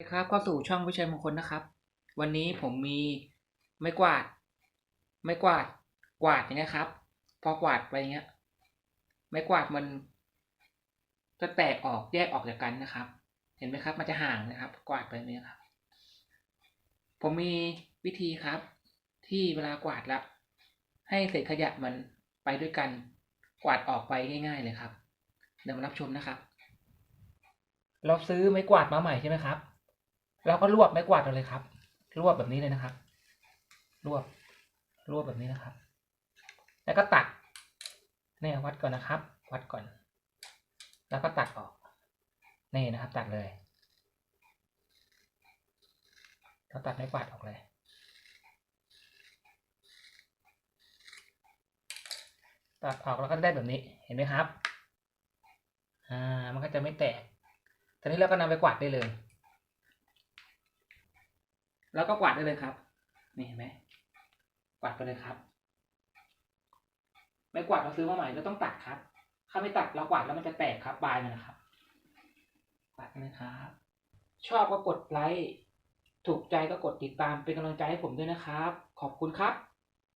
ครับเข้าสู่ช่องวิชัยมงคลนะครับ วันนี้ผมมีไม้กวาด ไม้กวาดกวาดอย่างเงี้ยครับ พอกวาดไปอย่างเงี้ย ไม้กวาดมันจะแตกออกแยกออกจากกันนะครับ เห็นไหมครับ มันจะห่างนะครับ กวาดไปแบบนี้ยครับ ผมมีวิธีครับ ที่เวลากวาดแล้วให้เศษขยะมันไปด้วยกัน กวาดออกไปง่าย ๆ เลยครับ เดี๋ยวมารับชมนะครับ เราซื้อไม้กวาดมาใหม่ใช่ไหมครับ เราก็รวบไม้กวาดเราเลยครับ รวบแบบนี้เลยนะครับ รวบ รวบแบบนี้นะครับ แล้วก็ตัดนี่วัดก่อนนะครับ วัดก่อน แล้วก็ตัดออก นี่นะครับ ตัดเลยเราตัดไม้กวาดออกเลย ตัดออกแล้วก็ได้แบบนี้ เห็นไหมครับ อ่า มันก็จะไม่แตก ตอนนี้เราก็นำไปกวาดได้เลย แล้วก็กวาดได้เลยครับ นี่เห็นไหมกวาดไปเลยครับ ไม่กวาดเราซื้อมาใหม่เราต้องตัดครับ ถ้าไม่ตัดเรากวาดแล้วมันจะแตกครับปลายมันนะครับกวาดไปเลยครับ ชอบก็กดไลค์ถูกใจก็กดติดตามเป็นกำลังใจให้ผมด้วยนะครับ ขอบคุณครับ